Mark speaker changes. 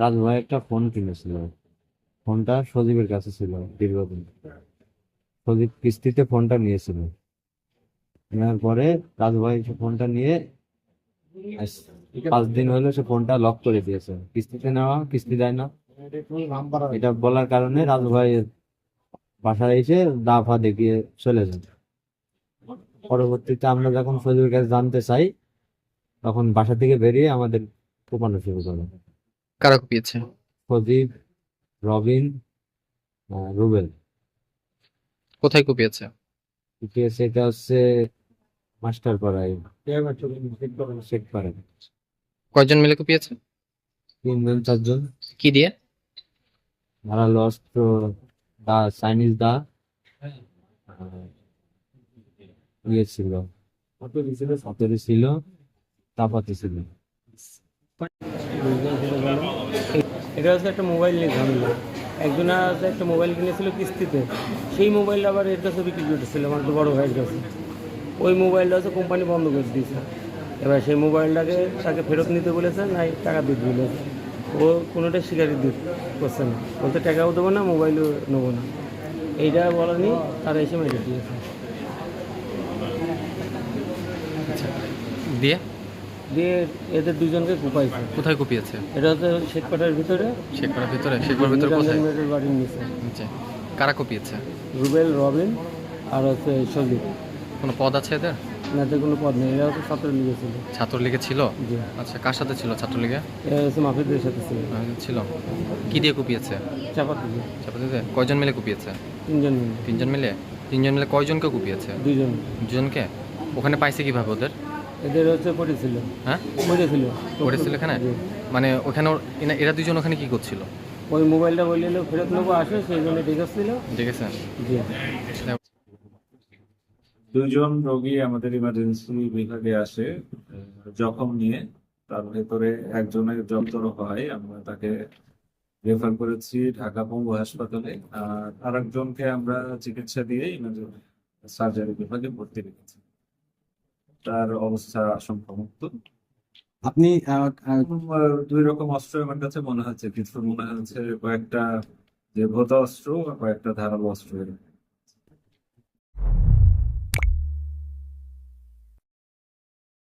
Speaker 1: রাজু একটা ফোন কিনেছিল। ফোনটা সজীবের কাছে ছিল দীর্ঘদিন। সজীব কিস্তিতে ফোনটা নিয়েছিল। নেওয়ার পরে রাজু ভাই ফোনটা নিয়ে পাঁচ দিন হলো সে ফোনটা লক করে দিয়েছে। কিস্তিতে নেওয়া, কিস্তি দেয় না। এটা বলার কারণে রাজু ভাই বাসায় এসে দা ফা দেখিয়ে চলে যায়। পরবর্তীতে আমরা যখন সজীবের কাছে জানতে চাই, তখন বাসা থেকে বেরিয়ে আমাদের কোপানো শুরু করে
Speaker 2: কারা কুপিয়েছে?
Speaker 1: প্রদীপ রবিন রুবেল।
Speaker 2: কোথায় কুপিয়েছে?
Speaker 1: ইতিহাস এটা হচ্ছে মাস্টার পাড়ায় শেখ পাড়ায়
Speaker 2: কয়জন মিলে কুপিয়েছে?
Speaker 1: তিনজন চারজন।
Speaker 2: কি দিয়ে?
Speaker 1: ধারালো অস্ত্র দা চাইনিজ দা। ইয়ে ছিল। ছিল। চাপাতি ছিল।
Speaker 3: এটা হচ্ছে একটা মোবাইল নিয়ে ঝামেলা। একজনে একটা মোবাইল কিনেছিল কিস্তিতে। সেই মোবাইলটা আবার এর কাছে বিক্রি করতেছিল আমার একটু বড় ভাইয়ের কাছে। ওই মোবাইলটা হচ্ছে কোম্পানি বন্ধ করে দিয়েছে। এবার সেই মোবাইলটাকে তাকে ফেরত নিতে বলেছে না টাকা দিতে বলেছে ও কোনোটা স্বীকারই দিতে করছে না। বলতে টাকাও দেবো না, মোবাইলও নেব না। এইটা বলা নিয়ে তারা এসে মেরে দিয়েছে।
Speaker 2: দিয়ে?
Speaker 3: দিয়ে এদের দুজনকে কুপাইছে।
Speaker 2: কোথায় কুপিয়েছে?
Speaker 3: এটা হচ্ছে শেখপাটার ভিতরে।
Speaker 2: শেখপাড়ার ভিতরে? শেখপাড়ার ভিতরে কোথায়?
Speaker 3: বাড়ির নিচে।
Speaker 2: নিচে। কারা কুপিয়েছে?
Speaker 3: রুবেল রবিন আর হচ্ছে সজীব।
Speaker 2: কোনো পদ আছে এদের?
Speaker 3: এনাদের কোনো পদ নেই। এরা হচ্ছে ছাত্র লীগে ছিল।
Speaker 2: ছাত্রলীগে ছিল?
Speaker 3: জি।
Speaker 2: আচ্ছা কার সাথে ছিল ছাত্রলীগে?
Speaker 3: এরা হচ্ছে মাফিদের সাথে ছিল।
Speaker 2: ছিল। কি দিয়ে কুপিয়েছে?
Speaker 3: চাপাতি দিয়ে।
Speaker 2: চাপাতিতে? কয়জন মিলে কুপিয়েছে?
Speaker 3: তিনজন মিলে।
Speaker 2: তিনজন মিলে? তিনজন মিলে কয়জনকে কুপিয়েছে?
Speaker 3: দুজন
Speaker 2: দুজনকে? ওখানে পাইছে কীভাবে ওদের?
Speaker 3: এদের হচ্ছে পড়েছিল।
Speaker 2: হ্যাঁ?
Speaker 3: পড়েছিল।
Speaker 2: পড়েছিল এখানে? মানে ওখানে এরা দুজন ওখানে কি করছিল?
Speaker 3: ওই মোবাইলটা বললে ফেরত নেব আসে সেই জন্য ডেকেছিল। জি।
Speaker 4: দুজন রোগী আমাদের ইমার্জেন্সি বিভাগে আসে জখম নিয়ে। তার ভেতরে একজনের জব্দর হয় আমরা তাকে রেফার করেছি ঢাকা পঙ্গু হাসপাতালে। আর আরেকজনকে আমরা চিকিৎসা দিয়ে ইমার্জেন্সি সার্জারি বিভাগে ভর্তি রেখেছি। তার অবস্থা আশঙ্কামুক্ত
Speaker 5: আপনি
Speaker 4: দুই রকম অস্ত্র আমার কাছে মনে হচ্ছে কিছু মনে হচ্ছে কয়েকটা যে ভোতা অস্ত্র আর কয়েকটা ধারাল অস্ত্র এরকম।